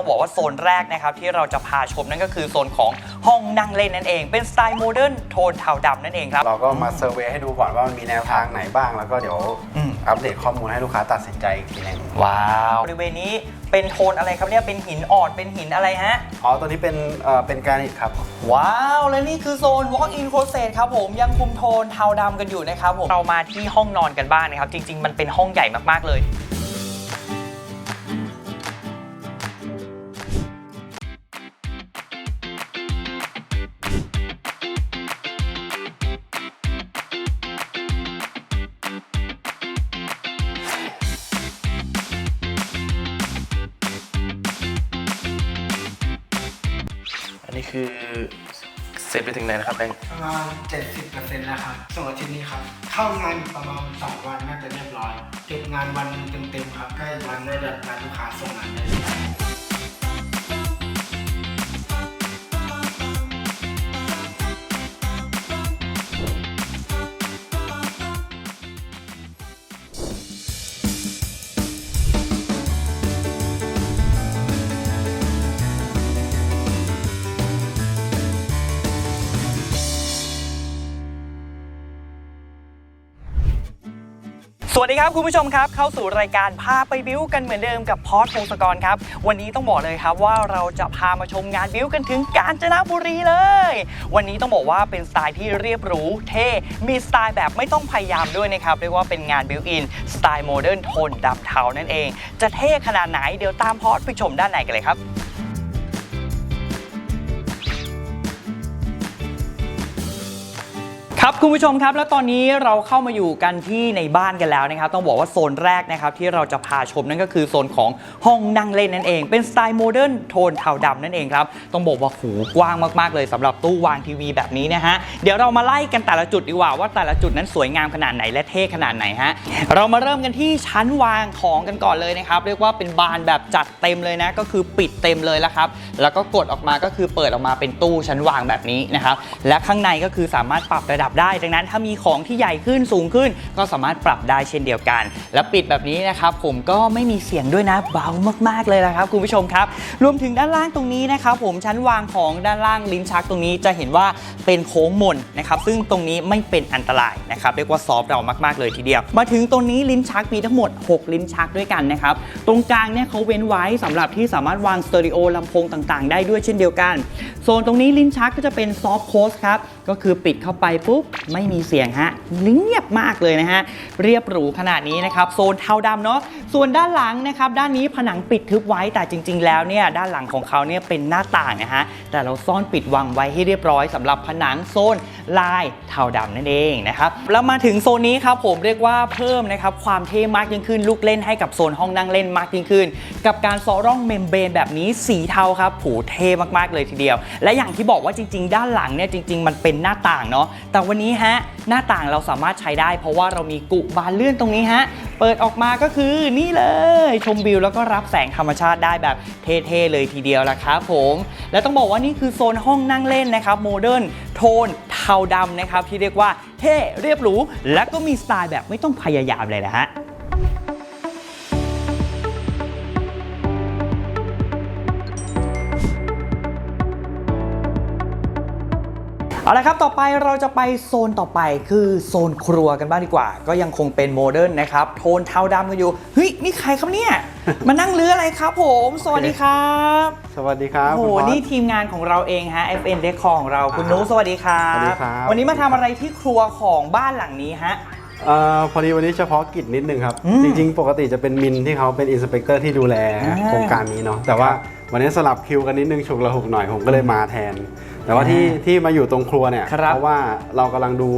ต้องบอกว่าโซนแรกนะครับที่เราจะพาชมนั่นก็คือโซนของห้องนั่งเล่นนั่นเอง เป็นสไตล์โมเดิร์นโทนเทาดำนั่นเองครับ เราก็มาเซอร์เวยให้ดูก่อนว่ามันมีแนวทางไหนบ้าง แล้วก็เดี๋ยวอืม อัปเดตข้อมูลให้ลูกค้าตัดสินใจอีกทีหนึงว้าวบริเวณนี้เป็นโทนอะไรครับเนี่ยเป็นหินอ่อนเป็นหินอะไรฮะ อ๋อตัวนี้เป็นเอ่อเป็นการิตครับ ว้าว และนี่คือโซน Walk-in Closet ครับผมยังคุมโทนเทาดำกันอยู่นะครับผม เรามาที่ห้องนอนกันบ้างนะครับ จริง ๆ มันเป็นห้องใหญ่มาก ๆ เลย เสร็จไปถึงไหนนะครับแบงค์ประมาณ70%แล้วครับส่วนอาทิตย์นี้ครับ เข้างานประมาณ2วันน่าจะเรียบร้อยเก็บงานวันหนึ่งเต็มๆครับใกล้วันได้แบบการลูกค้าส่งงานได้ วัสดีครับคุณผู้ชมครับ เข้าสู่รายการพาไปบิ้วกันเหมือนเดิมกับพอสพงศกรครับ วันนี้ต้องบอกเลยครับว่าเราจะพามาชมงานบิ้วกันถึงกาญจนบุรีเลย วันนี้ต้องบอกว่าเป็นสไตล์ที่เรียบหรูเท่มีสไตล์แบบไม่ต้องพยายามด้วยนะครับเรียกว่าเป็นงานบิวอินสไตล์โมเดิร์นโทนดำเทานั่นเอง จะเท่ขนาดไหนเดี๋ยวตามพอสไปชมด้านในกันเลยครับ ครับคุณผู้ชมครับแล้วตอนนี้เราเข้ามาอยู่กันที่ในบ้านกันแล้วนะครับ ต้องบอกว่าโซนแรกนะครับที่เราจะพาชมนั่นก็คือโซนของห้องนั่งเล่นนั่นเอง เป็นสไตล์โมเดิร์นโทนเทาดำนั่นเองครับต้องบอกว่าหูกว้างมากๆเลยสำหรับตู้วางทีวีแบบนี้นะฮะเดี๋ยวเรามาไล่กันแต่ละจุดดีกว่าว่าแต่ละจุดนั้นสวยงามขนาดไหนและเท่ขนาดไหนฮะเรามาเริ่มกันที่ชั้นวางของกันก่อนเลยนะครับเรียกว่าเป็นบานแบบจัดเต็มเลยนะก็คือปิดเต็มเลยแล้วครับแล้วก็กดออกมาก็คือเปิดออกมาเป็นตู้ชั้นวางแบบนี้นะครับและข้างในก็คือสามารถปรับระดับได้ ดังนั้นถ้ามีของที่ใหญ่ขึ้นสูงขึ้น ก็สามารถปรับได้เช่นเดียวกัน และปิดแบบนี้นะครับผมก็ไม่มีเสียงด้วยนะเบามากๆเลยนะครับคุณผู้ชมครับ รวมถึงด้านล่างตรงนี้นะครับผมชั้นวางของด้านล่างลิ้นชักตรงนี้จะเห็นว่าเป็นโค้งมนนะครับซึ่งตรงนี้ไม่เป็นอันตรายนะครับเรียกว่าซอฟต์เรามาก ๆ เลยทีเดียว มาถึงตรงนี้ลิ้นชักมีทั้งหมด 6 ลิ้นชักด้วยกันนะครับตรงกลางเนี่ยเขาเว้นไว้สำหรับที่สามารถวางสเตอริโอลำโพงต่าง ๆ ได้ด้วยเช่นเดียวกันโซนตรงนี้ลิ้นชักก็จะเป็นซอฟต์โคสครับก็คือปิดเข้าไปปุ๊บไม่มีเสียงฮะเงียบมากเลยนะฮะเรียบหรูขนาดนี้นะครับโซนเทาดำเนาะส่วนด้านหลังนะครับด้านนี้ผนังปิดทึบไว้แต่จริง ๆ แล้วเนี่ยด้านหลังของเขาเนี่ยเป็นหน้าต่างนะฮะแต่เราซ่อนปิดวางไว้ให้เรียบร้อยสำหรับผนังโซนลายเทาดำนั่นเองนะครับแล้วมาถึงโซนนี้ครับผมเรียกว่าเพิ่มนะครับความเท่มากยิ่งขึ้นลูกเล่นให้กับโซนห้องนั่งเล่นมากยิ่งขึ้น กับการซอร่องเมมเบรนแบบนี้สีเทาครับผูเท่มากๆเลยทีเดียว และอย่างที่บอกว่าจริง ๆ ด้านหลังเนี่ยจริง ๆ มันเป็นหน้าต่างเนาะแต่วันนี้ฮะหน้าต่างเราสามารถใช้ได้ เพราะว่าเรามีกุบานเลื่อนตรงนี้ฮะเปิดออกมาก็คือนี่เลย ชมวิวแล้วก็รับแสงธรรมชาติได้แบบเท่ๆเลยทีเดียวละครับผม และต้องบอกว่านี่คือโซนห้องนั่งเล่นนะครับโมเดิร์นโทนเทาดำนะครับที่เรียกว่าเท่เรียบหรูและก็มีสไตล์แบบไม่ต้องพยายามเลยนะฮะ เอาละครับ ต่อไปเราจะไปโซนต่อไปคือโซนครัวกันบ้างดีกว่า ก็ยังคงเป็นโมเดิร์นนะครับ โทนเทาดำกันอยู่ เฮ้ย นี่ใครครับเนี่ย มานั่งเรืออะไรครับผม สวัสดีครับ สวัสดีครับโอ้โหคุณบอสนี่ทีมงานของเราเองฮะ FN d e c o r ของเราคุณนุสวัสดีครับ สวัสดีครับ วันนี้มาทำอะไรที่ครัวของบ้านหลังนี้ฮะเอ่อพอดีวันนี้เฉพาะกิจนิดนึงครับอืมจริงๆ ปกติจะเป็นมินที่เขาเป็นอินสเปกเตอร์ที่ดูแลอ่าโครงการนี้เนาะแต่ว่าวันนี้สลับคิวกันนิดนึงฉุกละหุกหน่อยผมก็เลยมาแทน แต่ว่าที่อ่าที่มาอยู่ตรงครัวเนี่ยครับเพราะว่าเรากำลังดู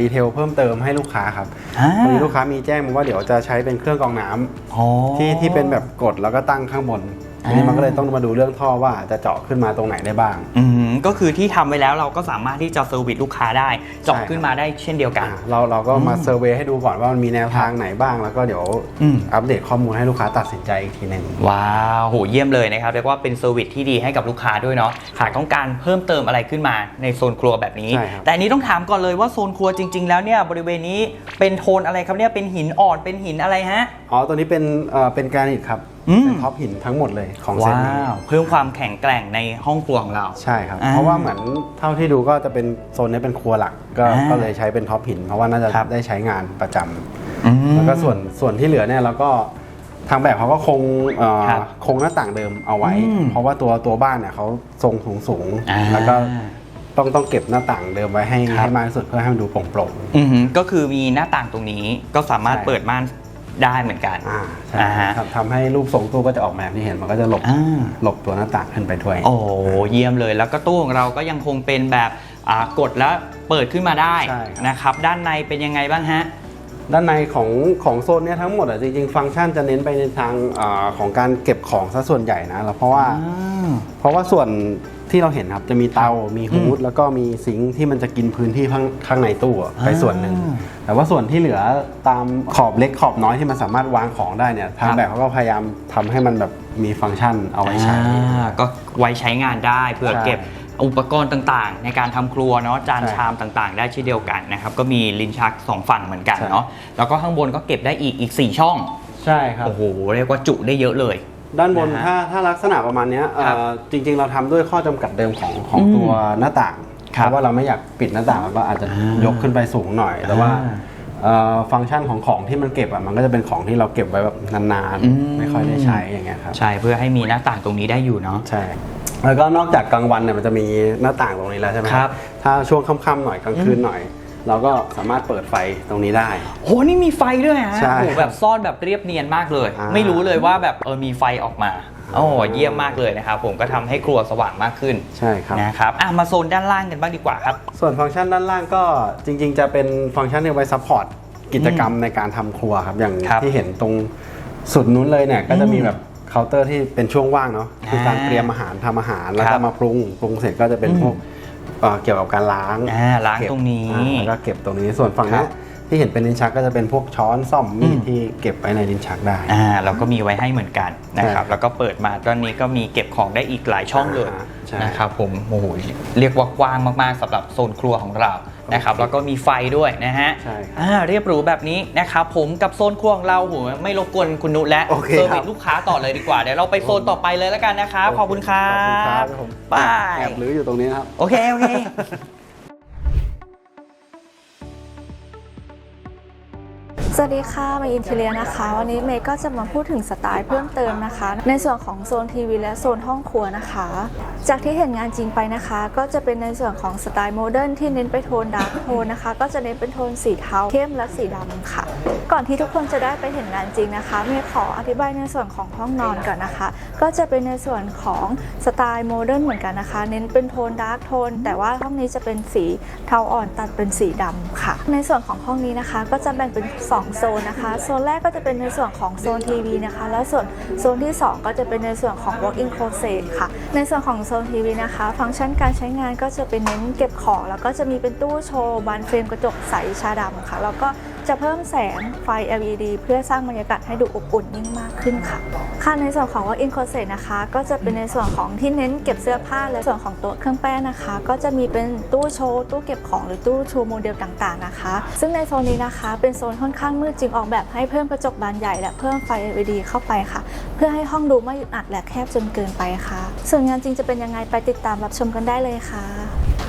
ดีเทลเพิ่มเติมให้ลูกค้าครับอ่าพอดีลูกค้ามีแจ้งมาว่าเดี๋ยวจะใช้เป็นเครื่องกรองน้ำอ๋อที่ที่เป็นแบบกดแล้วก็ตั้งข้างบนอ่าทีนี้มันก็เลยต้องมาดูเรื่องท่อว่าจะเจาะขึ้นมาตรงไหนได้บ้างอืม ก็คือที่ทำไว้แล้วเราก็สามารถที่จะเซอร์วิสลูกค้าได้เจาะใช่ครับขึ้นมาได้เช่นเดียวกันอ่าเราเราก็มาอืมเซอร์เวยให้ดูก่อนว่ามันมีแนวทางไหนบ้าง แล้วก็เดี๋ยวอืมอัปเดตข้อมูลให้ลูกค้าตัดสินใจอีกทีหนึ่งว้าวโหเยี่ยมเลยนะครับเรียกว่าเป็นเซอร์วิสที่ดีให้กับลูกค้าด้วยเนาะหากต้องการเพิ่มเติมอะไรขึ้นมาในโซนครัวแบบนี้ใช่ครับแต่อันนี้ต้องถามก่อนเลยว่าโซนครัวจริง ๆ แล้วเนี่ยบริเวณนี้เป็นโทนอะไรครับเนี่ยเป็นหินอ่อนเป็นหินอะไรฮะอ๋อตัวนี้เป็นเอ่อเป็นการิตครับออืม เป็นท็อปหินทั้งหมดเลยของเซตว้านี้วเพิ่มความแข็งแกร่งในห้องครัวของเรา ใช่ครับอ่าเพราะว่าเหมือนเท่าที่ดูก็จะเป็นโซนนี้เป็นครัวหลักก็อ่าก็เลยใช้เป็นท็อปหิน เพราะว่าน่าจะครับได้ใช้งานประจำอืมแล้วก็ส่วนส่วนที่เหลือเนี่ยเราก็ทางแบบเขาก็คงเอ่อครับคงหน้าต่างเดิมเอาไว้อืมเพราะว่าตัวตัวบ้านเนี่ยเขาทรงสูงสูงๆอ่าแล้วก็ต้องต้องเก็บหน้าต่างเดิมไว้ให้ครับให้มากที่สุดเพื่อให้มันดูโปร่งโปร่งอือหือก็คือมีหน้าต่างตรงนี้ก็สามารถใช่เปิดม่าน ได้เหมือนกันๆอ่าใช่อ่าฮะ ครับทำให้รูปทรงตู้ก็จะออกมาแบบที่เห็นมันก็จะหลบอ่า หลบตัวหน้าต่างขึ้นไปด้วย โอ้เยี่ยมเลยแล้วก็ตู้ของเราก็ยังคงเป็นแบบอ่ากดแล้วเปิดขึ้นมาได้ใช่ครับ นะครับ ด้านในเป็นยังไงบ้างฮะ ด้านในของของโซนเนี้ยทั้งหมดอะจริงๆ ฟังก์ชันจะเน้นไปในทางอาของการเก็บของซะส่วนใหญ่นะแล้วเพราะว่า เพราะว่าส่วนที่เราเห็นครับจะมีเตา มีฮูดแล้วก็มีซิงค์ที่มันจะกินพื้นที่ข้างข้างในตู้อะไปส่วนหนึ่ง อ่าแต่ว่าส่วนที่เหลือตามขอบเล็กขอบน้อยที่มันสามารถวางของได้เนี่ยทางครับ แบบเขาก็พยายามทำให้มันแบบมีฟังก์ชันเอาไว้ใช้ อ่าก็ไว้ใช้งานได้เพื่อใช่ เก็บ อุปกรณ์ต่างๆ ในการทำครัวเนาะจานใช่ชามต่างๆ ได้เช่นเดียวกันนะครับก็มีลิ้นชักสองฝั่งเหมือนกันเนาะแล้วก็ข้างบนก็เก็บได้อีกอีก 4 ช่องใช่ครับโอ้โหเรียกว่าจุได้เยอะเลยด้านบนนะฮะถ้าถ้าลักษณะประมาณเนี้ยเอ่อครับจริง ๆ เราทำด้วยข้อจำกัดเดิมของของอืมตัวหน้าต่างครับเพราะว่าเราไม่อยากปิดหน้าต่างเราก็อาจจะอ่ายยกขึ้นไปสูงหน่อย แต่ว่าอ่าเอ่อฟังก์ชันของของที่มันเก็บอะมันก็จะเป็นของที่เราเก็บไว้แบบนานอืมๆไม่ค่อยได้ใช้อย่างเงี้ยครับใช่เพื่อให้มีหน้าต่างตรงนี้ได้อยู่เนาะใช่ แล้วก็นอกจากกลางวันเนี่ยมันจะมีหน้าต่างตรงนี้แล้วใช่ไหมครับ ถ้าช่วงค่ำๆหน่อยกลางคืนหน่อย เราก็สามารถเปิดไฟตรงนี้ได้ โหนี่มีไฟด้วยฮะใช่โอ้โหแบบซ่อนแบบเรียบเนียนมากเลย อ่า ไม่รู้เลยว่าแบบเออมีไฟออกมาโอ้เยี่ยมมากเลยนะครับผมก็ทำให้ครัวสว่างมากขึ้นใช่ครับ นะครับอะมาโซนด้านล่างกันบ้างดีกว่าครับ ส่วนฟังก์ชันด้านล่างก็จริง ๆ จะเป็นฟังก์ชันที่ไว้ซัพพอร์ตกิจกรรมในการทำครัวครับ อย่างครับที่เห็นตรงสุดนู้นเลยเนี่ยก็จะมีอืมแบบ เคาน์เตอร์ที่เป็นช่วงว่างเนาะคือการอ่าเตรียมอาหารทำอาหารแล้วครัก็บมาปรุงปรุงเสร็จก็จะเป็นอืมพวกเอ่อเกี่ยวกับการล้างอ่าล้างเก็บตรงนี้อ่าแล้วก็เก็บตรงนี้ส่วนฝั่งครัเนี้บยที่เห็นเป็นลิ้นชักก็จะเป็นพวกช้อนซ่อมมีอืดมที่เก็บไว้ในลิ้นชักได้อ่าเราก็มีไว้ให้เหมือนกันนะครับใช่แล้วก็เปิดมาตอนนี้ก็มีเก็บของได้อีกหลายช่องเลยอ่าใช่นะครับผมโอ้โหเรียกว่ากว้างมากๆสำหรับโซนครัวของเรา นะครับแล้วก็มีไฟด้วยนะฮะใช่ครับอ่าเรียบหรูแบบนี้นะครับผมกับโซนครัวของเราโหไม่รบกวนคุณนุและโอเคเซอร์ครัวิบสลูกค้าต่อเลยดีกว่าเดี๋ยวเราไปโซนต่อไปเลยแล้วกันนะครับขอบคุณครัขอบคุณครับบผมบายแอบหรืออยู่ตรงนี้นะครับ โอเคโอเค สวัสดีค่ะมาอินเทเลียนะคะ วันนี้เมย์ก็จะมาพูดถึงสไตล์เพิ่มเติมนะคะ ในส่วนของโซนทีวีและโซนห้องครัวนะคะ จากที่เห็นงานจริงไปนะคะ ก็จะเป็นในส่วนของสไตล์โมเดิร์นที่เน้นไปโทนดาร์กโทนนะคะ ก็จะเน้นเป็นโทนสีเทาเข้มและสีดำค่ะ ก่อนที่ทุกคนจะได้ไปเห็นงานจริงนะคะเมย์ขออธิบายในส่วนของห้องนอนก่อนนะคะ ก็จะเป็นในส่วนของสไตล์โมเดิร์นเหมือนกันนะคะ เน้นเป็นโทนดาร์กโทนแต่ว่าห้องนี้จะเป็นสีเทาอ่อนตัดเป็นสีดำค่ะ ในส่วนของห้องนี้นะคะ ก็จะแบ่งเป็น 2 โซนนะคะ โซนแรกก็จะเป็นในส่วนของโซนทีวีนะคะ แล้วส่วนโซนที่ 2 ก็จะเป็นในส่วนของ walk-in closet ค่ะ ในส่วนของโซนทีวีนะคะ ฟังก์ชันการใช้งานก็จะเป็นเน้นเก็บของ แล้วก็จะมีเป็นตู้โชว์บานเฟรมกระจกใสชาดำค่ะแล้วก็ จะเพิ่มแสงไฟ LED เพื่อสร้างบรรยากาศให้ดูอบอุ่นยิ่งมากขึ้นค่ะ ค่ะในส่วนของ walk-in closet นะคะ ก็จะเป็นในส่วนของที่เน้นเก็บเสื้อผ้า และส่วนของโต๊ะเครื่องแป้งนะคะ ก็จะมีเป็นตู้โชว์ ตู้เก็บของหรือตู้โชว์โมเดลต่างๆนะคะ ซึ่งในโซนนี้นะคะ เป็นโซนค่อนข้างมืดจึงออกแบบให้เพิ่มกระจกบานใหญ่และเพิ่มไฟ LED เข้าไปค่ะ เพื่อให้ห้องดูไม่อึดอัดและแคบจนเกินไปค่ะ ส่วนงานจริงจะเป็นยังไงไปติดตามรับชมกันได้เลยค่ะ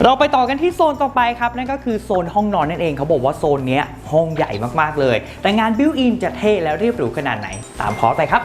เราไปต่อกันที่โซนต่อไปครับ นั่นก็คือโซนห้องนอนนั่นเองเขาบอกว่าโซนนี้ห้องใหญ่มากๆเลย แต่งานบิวอินจะเท่และเรียบหรูขนาดไหน ตามพอไปครับ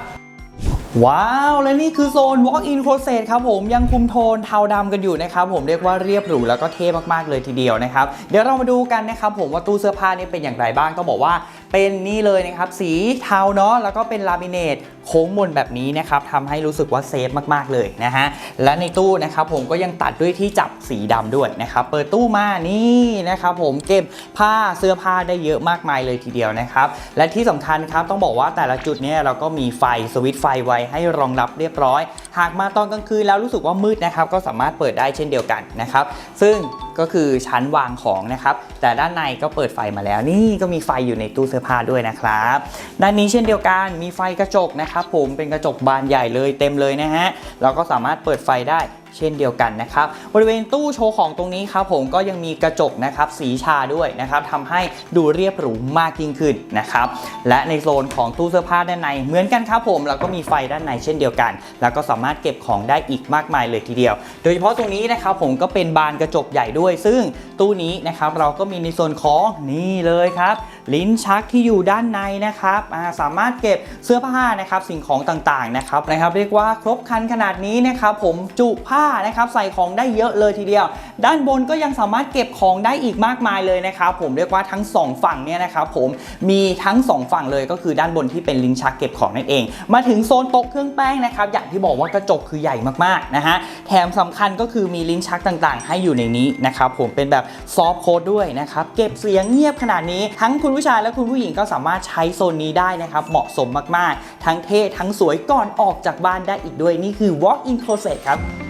ว้าว และนี่คือโซน Walk-in Closet ครับผมยังคุมโทนเทาดำกันอยู่นะครับผมเรียกว่าเรียบหรูแล้วก็เท่มากๆเลยทีเดียวนะครับ เดี๋ยวเรามาดูกันนะครับผมว่าตู้เสื้อผ้านี่เป็นอย่างไรบ้างต้องบอกว่าเป็นนี่เลยนะครับ สีเทาเนาะแล้วก็เป็นลามิเนตโค้งมนแบบนี้นะครับทำให้รู้สึกว่าเซฟมากๆเลยนะฮะและในตู้นะครับผมก็ยังตัดด้วยที่จับสีดำด้วยนะครับเปิดตู้มานี่นะครับผมเก็บผ้าเสื้อผ้าได้เยอะมากมายเลยทีเดียวนะครับและที่สำคัญครับต้องบอกว่าแต่ละจุดเนี่ยเราก็มีไฟสวิตช์ไฟไว้ให้รองรับเรียบร้อย หากมาตอนกลางคืนแล้วรู้สึกว่ามืดนะครับก็สามารถเปิดได้เช่นเดียวกันนะครับซึ่ง ก็คือชั้นวางของนะครับ แต่ด้านในก็เปิดไฟมาแล้ว นี่ก็มีไฟอยู่ในตู้เสื้อผ้าด้วยนะครับด้านนี้เช่นเดียวกันมีไฟกระจกนะครับ ผมเป็นกระจกบานใหญ่เลยเต็มเลยนะฮะเราก็สามารถเปิดไฟได้ เช่นเดียวกันนะครับบริเวณตู้โชว์ของตรงนี้ครับผมก็ยังมีกระจกนะครับสีชาด้วยนะครับทำให้ดูเรียบหรูมากยิ่งขึ้นนะครับและในโซนของตู้เสื้อผ้าด้านในเหมือนกันครับผมแล้วก็มีไฟด้านในเช่นเดียวกัน แล้วก็สามารถเก็บของได้อีกมากมายเลยทีเดียว โดยเฉพาะตรงนี้นะครับผมก็เป็นบานกระจกใหญ่ด้วย ซึ่งตู้นี้นะครับเราก็มีในส่วนของนี่เลยครับ ลิ้นชักที่อยู่ด้านในนะครับาสามารถเก็บเสื้อผ้านะครับสิ่งของต่างๆนะครับนะครับ เรียกว่าครบครันขนาดนี้นะครับผมจุผ้านะครับใส่ของได้เยอะเลยทีเดียว ด้านบนก็ยังสามารถเก็บของได้อีกมากมายเลยนะครับผมเรียกว่าทั้งสองฝั่งเนี่ยนะครับผมมีทั้งสองฝั่งเลยก็คือด้านบนที่เป็นลิ้นชักเก็บของนั่นเอง มาถึงโซนโต๊ะเครื่องแป้งนะครับอย่างที่บอกว่ากระจกคือใหญ่มากๆนะฮะแถมสำคัญก็คือมีลิ้นชักต่างๆ ให้อยู่ในนี้นะครับผมเป็นแบบซอฟโค้ดด้วยนะครับเก็บเสียงเงียบขนาดนี้ทั้งคุณผู้ชายและคุณผู้หญิงก็สามารถใช้โซนนี้ได้นะครับ เหมาะสมมากๆ ทั้งเท่ทั้งสวยก่อนออกจากบ้านได้อีกด้วย นี่คือ walk in closet ครับ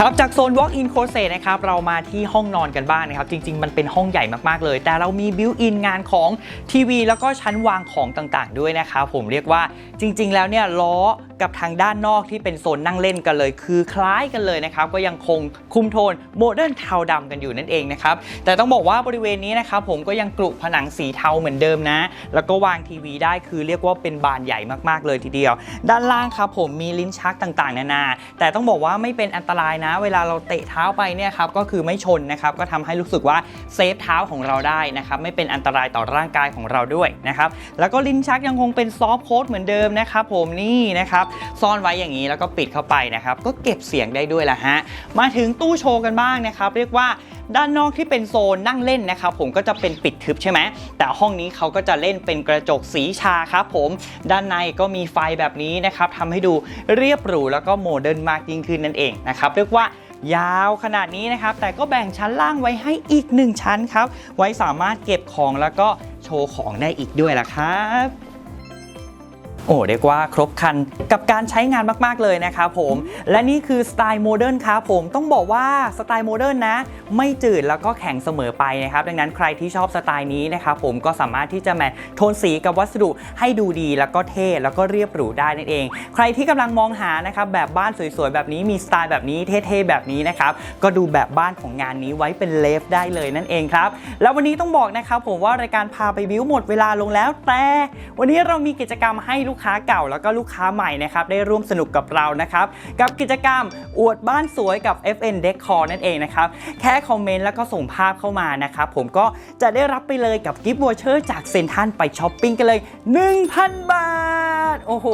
ครับจากโซน Walk-in Closet นะครับเรามาที่ห้องนอนกันบ้างนะครับ จริง ๆ มันเป็นห้องใหญ่มากๆเลย แต่เรามีบิวอินงานของทีวี แล้วก็ชั้นวางของต่างๆ ด้วยนะครับผมเรียกว่าจริง ๆ แล้วเนี่ยล้อกับทางด้านนอกที่เป็นโซนนั่งเล่นกันเลย คือคล้ายกันเลยนะครับก็ยังคงคุมโทนโมเดิร์นเทาดำกันอยู่นั่นเองนะครับแต่ต้องบอกว่าบริเวณนี้นะครับผมก็ยังกรุผนังสีเทาเหมือนเดิมนะ แล้วก็วางทีวีได้คือเรียกว่าเป็นบานใหญ่มากๆเลยทีเดียว ด้านล่างครับผมมีลิ้นชักต่างๆ นานา แต่ต้องบอกว่าไม่เป็นอันตรายนะ เวลาเราเตะเท้าไปเนี่ยครับก็คือไม่ชนนะครับก็ทำให้รู้สึกว่าเซฟเท้าของเราได้นะครับไม่เป็นอันตรายต่อร่างกายของเราด้วยนะครับแล้วก็ลิ้นชักยังคงเป็นซอฟโค้ดเหมือนเดิมนะครับผมนี่นะครับซ่อนไว้อย่างนี้แล้วก็ปิดเข้าไปนะครับก็เก็บเสียงได้ด้วยละฮะมาถึงตู้โชว์กันบ้างนะครับ เรียกว่า ด้านนอกที่เป็นโซนนั่งเล่นนะครับผมก็จะเป็นปิดทึบใช่ไหมแต่ห้องนี้เขาก็จะเล่นเป็นกระจกสีชาครับผมด้านในก็มีไฟแบบนี้นะครับทำให้ดูเรียบหรูแล้วก็โมเดิร์นมากยิ่งขึ้นนั่นเองนะครับเรียกว่ายาวขนาดนี้นะครับ แต่ก็แบ่งชั้นล่างไว้ให้อีก 1 ชั้นครับ ไว้สามารถเก็บของแล้วก็โชว์ของได้อีกด้วยล่ะครับ โอ้เรียกว่าครบครันกับการใช้งานมาก ๆ เลยนะครับผม และนี่คือสไตล์โมเดิร์นครับผมต้องบอกว่าสไตล์โมเดิร์นนะ ไม่จืดแล้วก็แข็งเสมอไปนะครับ ดังนั้นใครที่ชอบสไตล์นี้นะครับผมก็สามารถที่จะแมทโทนสีกับวัสดุให้ดูดีแล้วก็เท่แล้วก็เรียบหรูได้นั่นเอง ใครที่กำลังมองหานะครับแบบบ้านสวย ๆ แบบนี้มีสไตล์แบบนี้เท่ๆแบบนี้นะครับก็ดูแบบบ้านของงานนี้ไว้เป็นเลฟได้เลยนั่นเองครับแล้ววันนี้ต้องบอกนะครับผมว่ารายการพาไปบิวหมดเวลาลงแล้ว แต่วันนี้เรามีกิจกรรมให้ลูกค้าเก่าแล้วก็ลูกค้าใหม่นะครับได้ร่วมสนุกกับเรานะครับกับกิจกรรมอวดบ้านสวยกับ FN Decor นั่นเองนะครับแค่คอมเมนต์แล้วก็ส่งภาพเข้ามานะครับผมก็จะได้รับไปเลยกับกิฟต์วอเชอร์จากเซนทันไปช้อปปิ้งกันเลย 1,000 บาท โอ้โห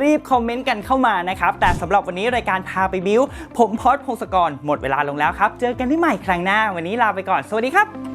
รีบคอมเมนต์กันเข้ามานะครับ แต่สำหรับวันนี้รายการพาไปบิวผมพอดพงศกรหมดเวลาลงแล้วครับ เจอกันที่ใหม่ครั้งหน้า วันนี้ลาไปก่อน สวัสดีครับ